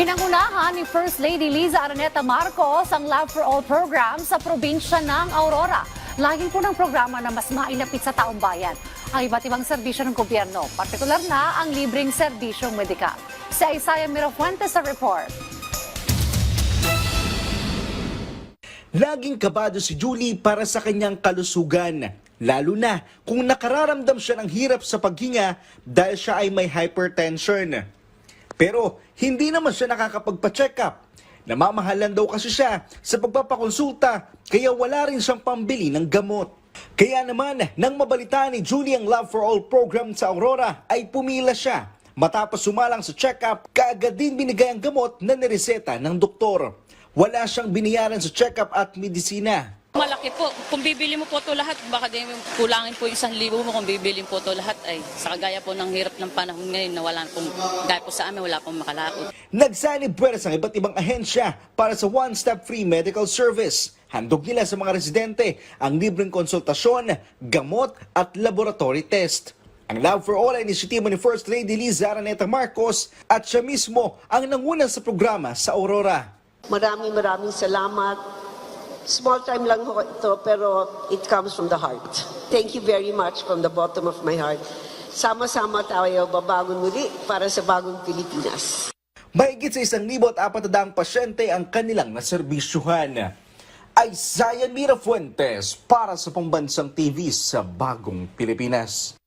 Pinangunahan ni First Lady Liza Araneta Marcos ang Love for All program sa probinsya ng Aurora. Laging po ng programa na mas mainapit sa taong bayan ang iba't ibang serbisyo ng gobyerno, partikular na ang libreng serbisyong medikal. Si Isaiah Mirafuentes sa report. Laging kabado si Julie para sa kanyang kalusugan. Lalo na kung nakararamdam siya ng hirap sa paghinga dahil siya ay may hypertension. Pero hindi naman siya nakakapagpa-check up. Namamahalan daw kasi siya sa pagpapakonsulta kaya wala rin siyang pambili ng gamot. Kaya naman, nang mabalita ni Julie ang Love for All program sa Aurora, ay pumila siya. Matapos sumalang sa check-up, kaagad din binigay ang gamot na nireseta ng doktor. Wala siyang biniyaran sa check-up at medisina. Malaki po. Kung bibili mo po ito lahat, baka din kulangin po isang libo mo kung bibili po ito lahat ay sa kagaya po ng hirap ng panahon ngayon na wala pong, gaya po sa amin, wala pong makalaot. Nagsanib puwersa ang iba't ibang ahensya para sa one-step free medical service. Handog nila sa mga residente ang libreng konsultasyon, gamot at laboratory test. Ang Love for All ay inisyatibo ni First Lady Liza Araneta Marcos at siya mismo ang nanguna sa programa sa Aurora. Maraming maraming salamat. Small time lang ho ito, pero it comes from the heart. Thank you very much from the bottom of my heart. Sama-sama tayo babangon muli para sa bagong Pilipinas. Mahigit sa isang libo at apat na pasyente ang kanilang naserbisyuhan. Ay Zion Mira Fuentes para sa Pambansang TV sa Bagong Pilipinas.